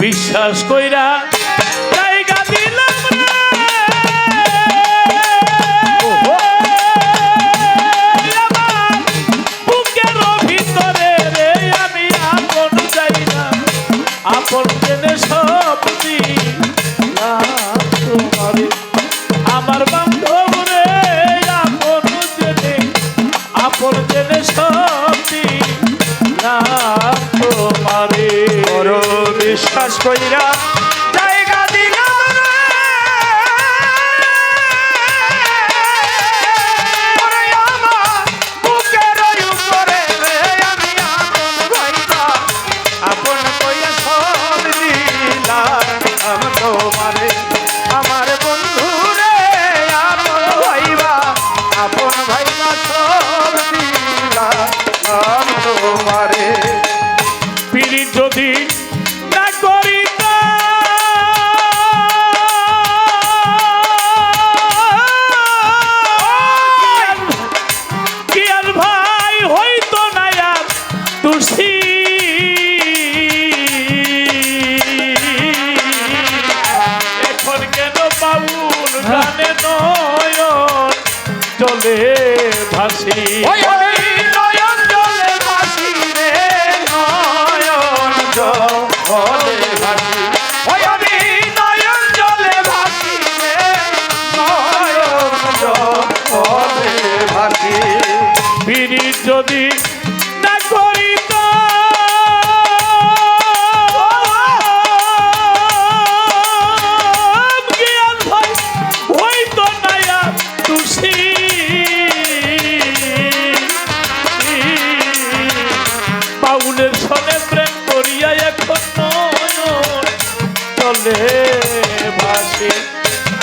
বিশ্বাস কইরা প্রকাশ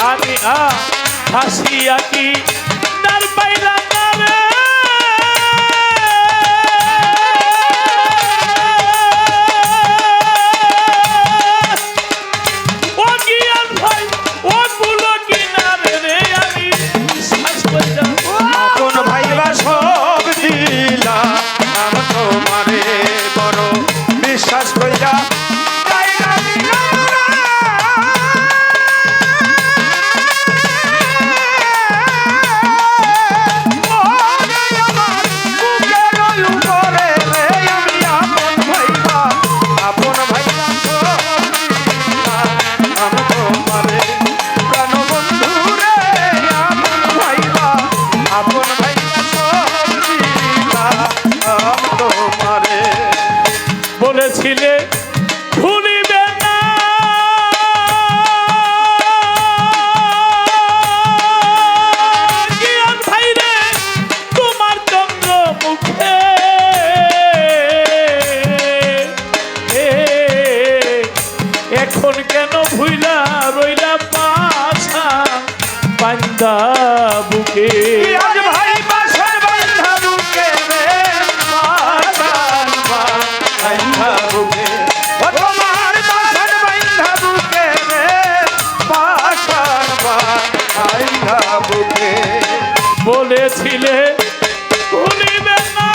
আমি আ হাসিয়া কি ডার পাইলাম বুকে আজ ভাই বাসার বান্ধা বুকে রে? বাসার বান্ধা বুকে তোমার বাসার বান্ধা বুকে রে? বাসার বান্ধা বুকে বলেছিলে ভুলিবে না।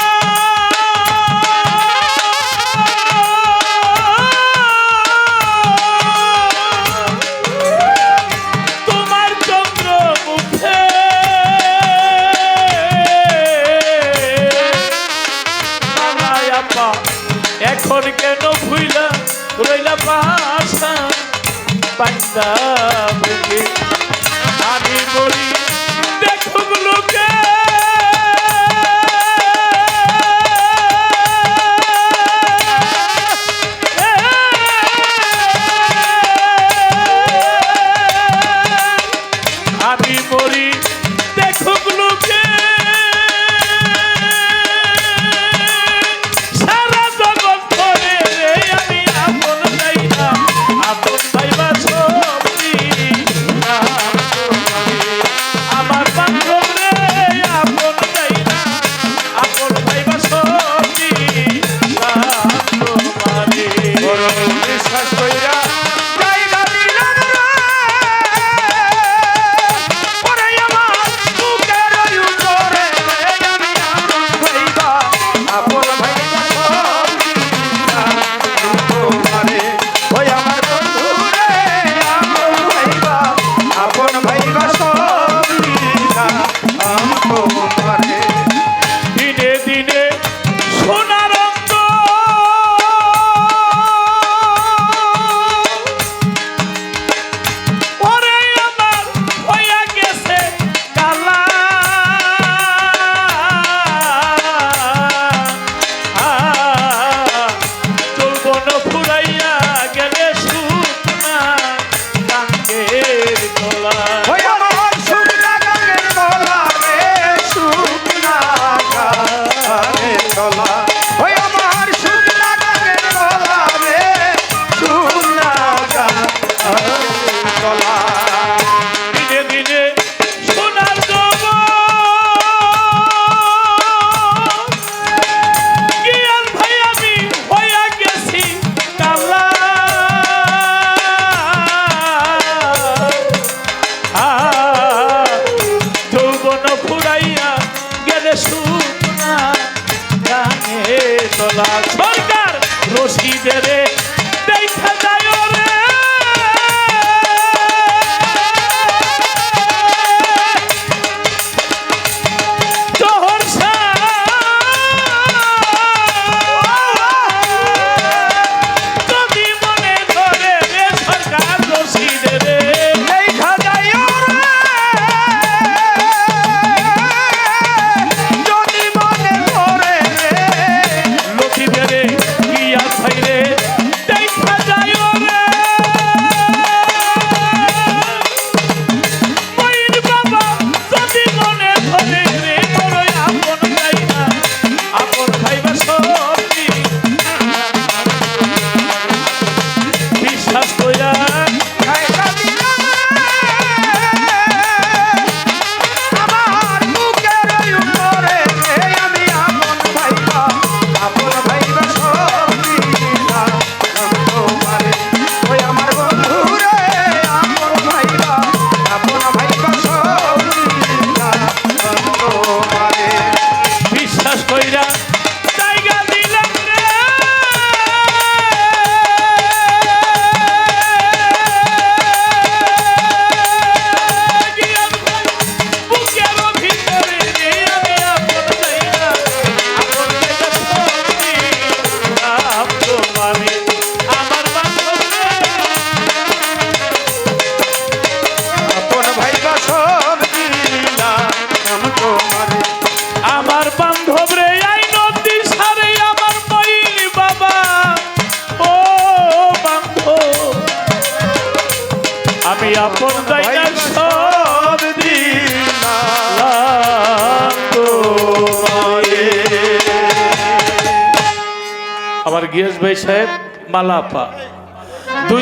Pansa. সরকার রশিদের আমি আপন দাইনার সব। আমার গিয়াস ভাই সাহেব মালাপা